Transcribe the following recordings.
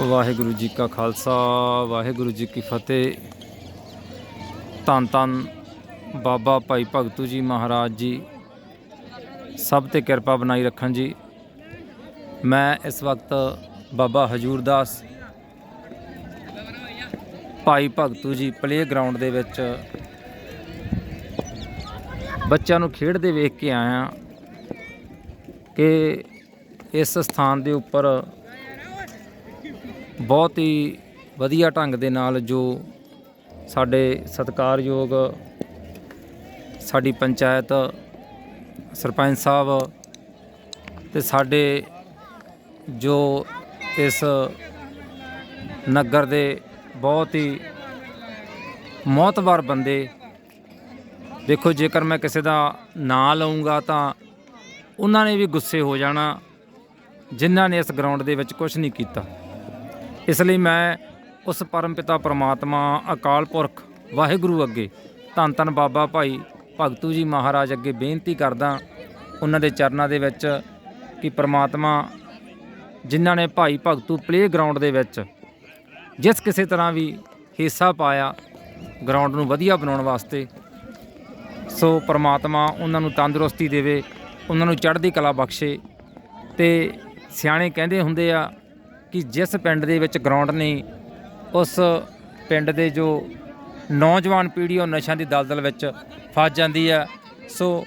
ਵਾਹਿਗੁਰੂ ਜੀ ਕਾ ਖਾਲਸਾ, ਵਾਹਿਗੁਰੂ ਜੀ ਕੀ ਫਤਿਹ। ਧੰਨ ਧੰਨ ਬਾਬਾ ਭਾਈ ਭਗਤੂ ਜੀ ਮਹਾਰਾਜ ਜੀ। ਸਭ ਤੇ ਕਿਰਪਾ ਬਣਾਈ ਰੱਖਣ ਜੀ। ਮੈਂ ਇਸ ਵਕਤ ਬਾਬਾ ਹਜੂਰਦਾਸ ਭਾਈ ਭਗਤੂ ਜੀ ਪਲੇ ਗਰਾਊਂਡ ਦੇ ਵਿੱਚ ਬੱਚਿਆਂ ਨੂੰ ਖੇਡਦੇ ਵੇਖ ਕੇ ਆਇਆ ਕਿ ਇਸ ਸਥਾਨ ਦੇ ਉੱਪਰ ਬਹੁਤ ਹੀ ਵਧੀਆ ਢੰਗ ਦੇ ਨਾਲ ਜੋ ਸਾਡੇ ਸਤਿਕਾਰਯੋਗ ਸਾਡੀ ਪੰਚਾਇਤ ਸਰਪੰਚ ਸਾਹਿਬ ਤੇ ਸਾਡੇ ਜੋ ਇਸ ਨਗਰ ਦੇ ਬਹੁਤ ਹੀ ਮੌਤਬਰ ਬੰਦੇ, ਦੇਖੋ ਜੇਕਰ ਮੈਂ ਕਿਸੇ ਦਾ ਨਾਂ ਲਵਾਂਗਾ ਤਾਂ ਉਹਨਾਂ ਨੇ ਵੀ ਗੁੱਸੇ ਹੋ ਜਾਣਾ, ਜਿਨ੍ਹਾਂ ਨੇ ਇਸ ਗਰਾਊਂਡ ਦੇ ਵਿੱਚ ਕੁਝ ਨਹੀਂ ਕੀਤਾ। ਇਸ ਲਈ ਮੈਂ ਉਸ ਪਰਮ ਪਿਤਾ ਪ੍ਰਮਾਤਮਾ ਅਕਾਲ ਪੁਰਖ ਵਾਹਿਗੁਰੂ ਅੱਗੇ ਧੰਨ ਧੰਨ ਬਾਬਾ ਭਾਈ ਭਗਤੂ ਜੀ ਮਹਾਰਾਜ ਅੱਗੇ ਬੇਨਤੀ ਕਰਦਾ ਉਹਨਾਂ ਦੇ ਚਰਨਾਂ ਦੇ ਵਿੱਚ ਕਿ ਪ੍ਰਮਾਤਮਾ ਜਿਨ੍ਹਾਂ ਨੇ ਭਾਈ ਭਗਤੂ ਪਲੇ ਗਰਾਊਂਡ ਦੇ ਵਿੱਚ ਜਿਸ ਕਿਸੇ ਤਰ੍ਹਾਂ ਵੀ ਹਿੱਸਾ ਪਾਇਆ ਗਰਾਊਂਡ ਨੂੰ ਵਧੀਆ ਬਣਾਉਣ ਵਾਸਤੇ, ਸੋ ਪ੍ਰਮਾਤਮਾ ਉਹਨਾਂ ਨੂੰ ਤੰਦਰੁਸਤੀ ਦੇਵੇ, ਉਹਨਾਂ ਨੂੰ ਚੜ੍ਹਦੀ ਕਲਾ ਬਖਸ਼ੇ ਤੇ ਸਿਆਣੇ ਕਹਿੰਦੇ ਹੁੰਦੇ ਆ ਕਿ ਜਿਸ ਪਿੰਡ ਦੇ ਵਿੱਚ ਗਰਾਊਂਡ ਨਹੀਂ ਉਸ ਪਿੰਡ ਦੇ ਜੋ ਨੌਜਵਾਨ ਪੀੜ੍ਹੀ ਉਹ ਨਸ਼ਿਆਂ ਦੀ ਦਲਦਲ ਵਿੱਚ ਫਸ ਜਾਂਦੀ ਹੈ ਸੋ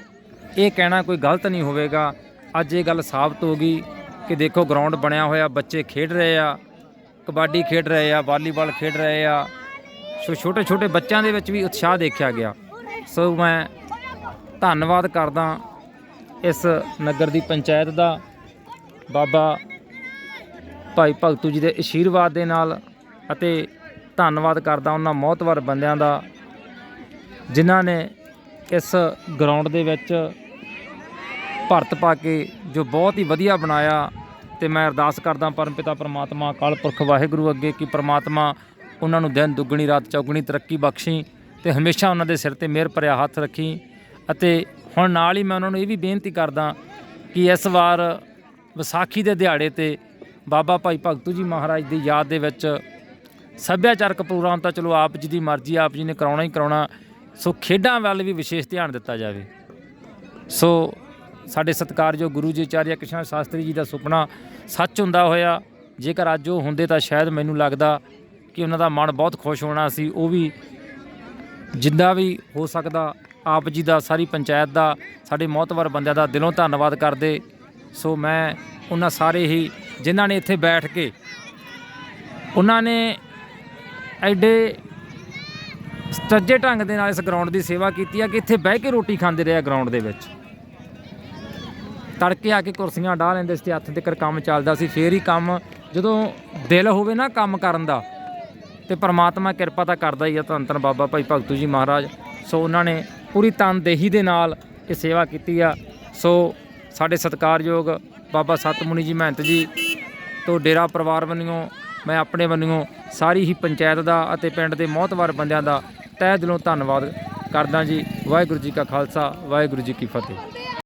ਇਹ ਕਹਿਣਾ ਕੋਈ ਗਲਤ ਨਹੀਂ ਹੋਵੇਗਾ। ਅੱਜ ਇਹ ਗੱਲ ਸਾਬਤ ਹੋ ਗਈ ਕਿ ਦੇਖੋ ਗਰਾਊਂਡ ਬਣਿਆ ਹੋਇਆ, ਬੱਚੇ ਖੇਡ ਰਹੇ ਆ, ਕਬੱਡੀ ਖੇਡ ਰਹੇ ਆ, ਵਾਲੀਬਾਲ ਖੇਡ ਰਹੇ ਆ। ਸੋ ਛੋਟੇ ਛੋਟੇ ਬੱਚਿਆਂ ਦੇ ਵਿੱਚ ਵੀ ਉਤਸ਼ਾਹ ਦੇਖਿਆ ਗਿਆ। ਸੋ ਮੈਂ ਧੰਨਵਾਦ ਕਰਦਾ ਇਸ ਨਗਰ ਦੀ ਪੰਚਾਇਤ ਦਾ, ਬਾਬਾ ਭਾਈ ਭਗਤੂ ਜੀ ਦੇ ਅਸ਼ੀਰਵਾਦ ਦੇ ਨਾਲ ਅਤੇ ਧੰਨਵਾਦ ਕਰਦਾ ਉਹਨਾਂ ਮੌਤਵਰ ਬੰਦਿਆਂ ਦਾ, ਜਿਨ੍ਹਾਂ ਨੇ ਇਸ ਗਰਾਊਂਡ ਦੇ ਵਿੱਚ ਭਰਤ ਪਾ ਕੇ ਜੋ ਬਹੁਤ ਹੀ ਵਧੀਆ ਬਣਾਇਆ ਤੇ ਮੈਂ ਅਰਦਾਸ ਕਰਦਾ ਪਰਮਪਿਤਾ ਪ੍ਰਮਾਤਮਾ, ਅਕਾਲ ਪੁਰਖ ਵਾਹਿਗੁਰੂ ਅੱਗੇ ਕਿ ਪ੍ਰਮਾਤਮਾ ਉਹਨਾਂ ਨੂੰ ਦਿਨ ਦੁੱਗਣੀ, ਰਾਤ ਚੌਗਣੀ ਤਰੱਕੀ ਬਖਸ਼ੀ ਤੇ ਹਮੇਸ਼ਾ ਉਹਨਾਂ ਦੇ ਸਿਰ ਤੇ ਮਿਹਰ ਭਰਿਆ ਹੱਥ ਰੱਖੀ ਅਤੇ ਹੁਣ ਨਾਲ ਹੀ ਮੈਂ ਉਹਨਾਂ ਨੂੰ ਇਹ ਵੀ ਬੇਨਤੀ ਕਰਦਾ ਕਿ ਇਸ ਵਾਰ ਵਿਸਾਖੀ ਦੇ ਦਿਹਾੜੇ ਤੇ ਬਾਬਾ ਭਾਈ ਭਗਤੂ ਜੀ ਮਹਾਰਾਜ ਦੀ ਯਾਦ ਦੇ ਵਿੱਚ ਸੱਭਿਆਚਾਰਕ ਪ੍ਰੋਗਰਾਮ ਤਾਂ ਚਲੋ ਆਪ ਜੀ ਦੀ ਮਰਜ਼ੀ ਆਪ ਜੀ ਨੇ ਕਰਾਉਣਾ ਹੀ ਕਰਾਉਣਾ। ਸੋ ਖੇਡਾਂ ਵੱਲ ਵੀ ਵਿਸ਼ੇਸ਼ ਧਿਆਨ ਦਿੱਤਾ ਜਾਵੇ। ਸੋ ਸਾਡੇ ਸਤਿਕਾਰਯੋਗ ਗੁਰੂ ਜੀ ਆਚਾਰਿਆ ਕ੍ਰਿਸ਼ਨ ਸ਼ਾਸਤਰੀ ਜੀ ਦਾ ਸੁਪਨਾ ਸੱਚ ਹੁੰਦਾ ਹੋਇਆ। ਜੇਕਰ ਅੱਜ ਉਹ ਹੁੰਦੇ ਤਾਂ ਸ਼ਾਇਦ ਮੈਨੂੰ ਲੱਗਦਾ ਕਿ ਉਹਨਾਂ ਦਾ ਮਨ ਬਹੁਤ ਖੁਸ਼ ਹੋਣਾ ਸੀ। ਉਹ ਵੀ ਜਿੰਦਾ ਵੀ ਹੋ ਸਕਦਾ। ਆਪ ਜੀ ਦਾ, ਸਾਰੀ ਪੰਚਾਇਤ ਦਾ, ਸਾਡੇ ਮੌਤਵਰ ਬੰਦਿਆਂ ਦਾ ਦਿਲੋਂ ਧੰਨਵਾਦ ਕਰਦੇ। ਸੋ ਮੈਂ ਉਹਨਾਂ ਸਾਰੇ ਹੀ ਜਿਨ੍ਹਾਂ ਨੇ ਇੱਥੇ ਬੈਠ ਕੇ ਉਹਨਾਂ ਨੇ ਐਡੇ ਸੱਜੇ ਢੰਗ ਦੇ ਨਾਲ ਇਸ ਗਰਾਊਂਡ ਦੀ ਸੇਵਾ ਕੀਤੀ ਆ ਕਿ ਇੱਥੇ ਬਹਿ ਕੇ ਰੋਟੀ ਖਾਂਦੇ ਰਹੇ ਆ ਗਰਾਊਂਡ ਦੇ ਵਿੱਚ। ਤੜਕੇ ਆ ਕੇ ਕੁਰਸੀਆਂ ਢਾ ਲੈਂਦੇ ਸੀ ਤੇ ਹੱਥ ਤੱਕ ਕੰਮ ਚੱਲਦਾ ਸੀ, ਫੇਰ ਹੀ ਕੰਮ ਜਦੋਂ ਦਿਲ ਹੋਵੇ ਨਾ ਕੰਮ ਕਰਨ ਦਾ, ਤੇ ਪ੍ਰਮਾਤਮਾ ਕਿਰਪਾ ਤਾਂ ਕਰਦਾ ਹੀ ਆ, ਧੰਨ ਧੰਨ ਬਾਬਾ ਭਾਈ ਭਗਤੂ ਜੀ ਮਹਾਰਾਜ। ਸੋ ਉਹਨਾਂ ਨੇ ਪੂਰੀ ਤਨਦੇਹੀ ਦੇ ਨਾਲ ਇਹ ਸੇਵਾ ਕੀਤੀ ਆ। ਸੋ ਸਾਡੇ ਸਤਿਕਾਰਯੋਗ ਬਾਬਾ ਸਤਮੁਨੀ ਜੀ ਮਹੰਤ ਜੀ ਤੋਂ ਡੇਰਾ ਪਰਿਵਾਰ ਵੱਲੋਂ, ਮੈਂ ਆਪਣੇ ਵੱਲੋਂ ਸਾਰੀ ਹੀ ਪੰਚਾਇਤ ਦਾ ਅਤੇ ਪਿੰਡ ਦੇ ਮੌਤਵਰ ਬੰਦਿਆਂ ਦਾ ਤਹਿ ਦਿਲੋਂ ਧੰਨਵਾਦ ਕਰਦਾ ਜੀ। ਵਾਹਿਗੁਰੂ ਜੀ ਕਾ ਖਾਲਸਾ, ਵਾਹਿਗੁਰੂ ਜੀ ਕੀ ਫਤਿਹ।